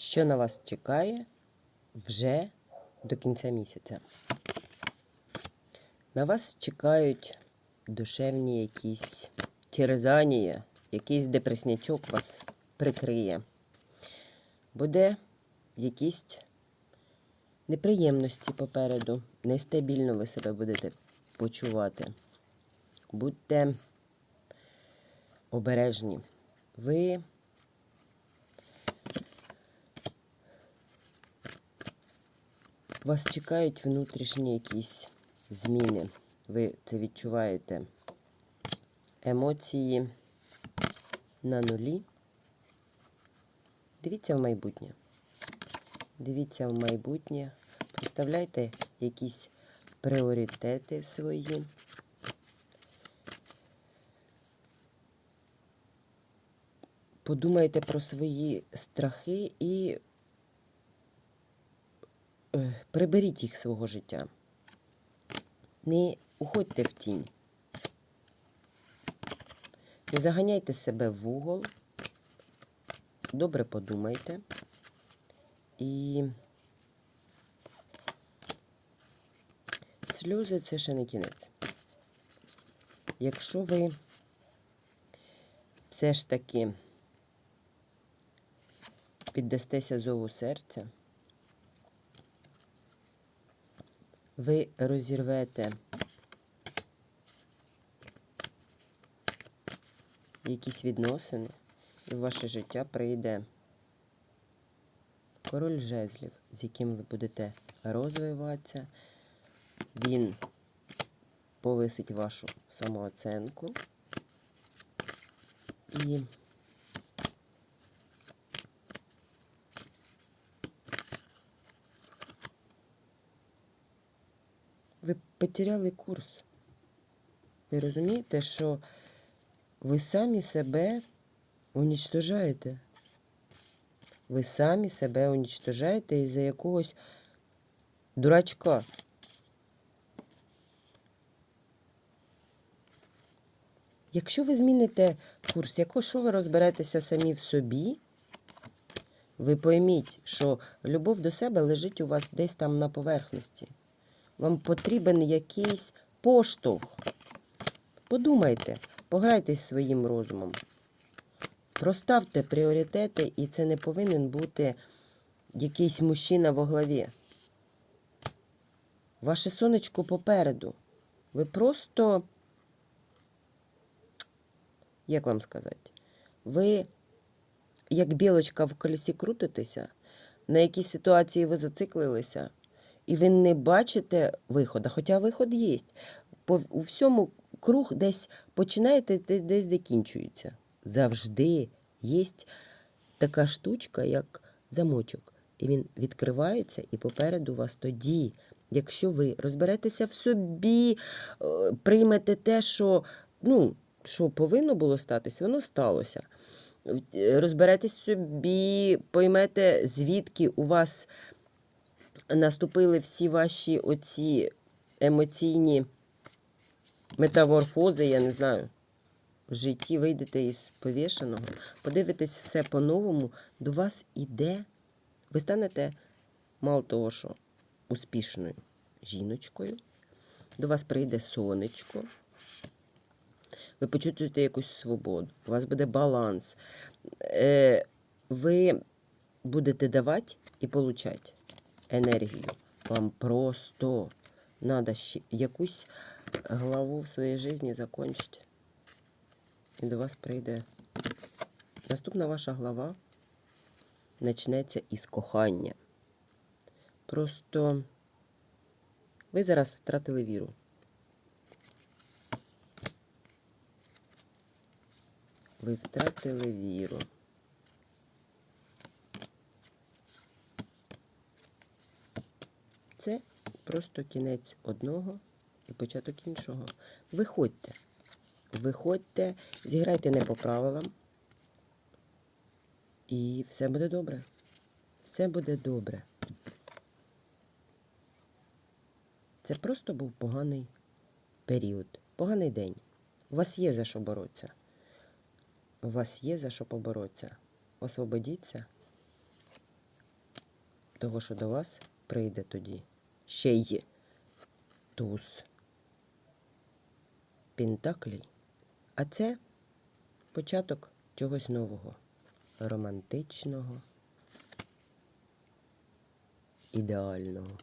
що на вас чекає вже до кінця місяця. На вас чекають душевні якісь терзанія, якийсь депреснячок вас прикриє. Буде якісь неприємності попереду. Нестабільно ви себе будете почувати. Будьте обережні. Ви вас чекають внутрішні якісь зміни. Ви це відчуваєте. Емоції на нулі. Дивіться в майбутнє. Дивіться в майбутнє. Представляйте якісь пріоритети свої. Подумайте про свої страхи і приберіть їх свого життя. Не уходьте в тінь. Не заганяйте себе в угол. Добре подумайте. І сльози це ще не кінець. Якщо ви все ж таки піддастеся зову серця, ви розірвете якісь відносини, і в ваше життя прийде король жезлів, з яким ви будете розвиватися. Він повисить вашу самооценку і ви потеряли курс. Ви розумієте, що ви самі себе унічтожаєте. Ви самі себе унічтожаєте із-за якогось дурачка. Якщо ви зміните курс, якщо ви розберетеся самі в собі, ви пойміть, що любов до себе лежить у вас десь там на поверхності. Вам потрібен якийсь поштовх. Подумайте, пограйтесь своїм розумом. Проставте пріоритети, і це не повинен бути якийсь мужчина во главі. Ваше сонечко попереду. Ви просто, як вам сказати, ви, як білочка в колесі крутитеся, на якійсь ситуації ви зациклилися, і ви не бачите виходу, хоча виход є. По, у всьому круг десь починаєте, десь, закінчується. Завжди є така штучка, як замочок. І він відкривається, і попереду вас тоді, якщо ви розберетеся в собі, е, приймете те, що, ну, що повинно було статись, воно сталося. Е, Розберетесь в собі, поймете, звідки у вас наступили всі ваші оці емоційні метаморфози, я не знаю. В житті вийдете із повішеного, подивитесь все по-новому, до вас іде, ви станете, мало того, що успішною жіночкою, до вас прийде сонечко, ви почуєте якусь свободу, у вас буде баланс. Е, ви будете давати і получати енергію. Вам просто треба якусь главу в своїй житті закончити. І до вас прийде наступна ваша глава почнеться із кохання. Просто ви зараз втратили віру. Ви втратили віру. Це просто кінець одного і початок іншого. Виходьте. Виходьте, зіграйте не по правилам. І все буде добре. Все буде добре. Це просто був поганий період, поганий день. У вас є за що боротися. У вас є за що поборотися. Освободіться Того, що до вас прийде тоді ще й туз Пентаклей. А це початок чогось нового, романтичного, ідеального.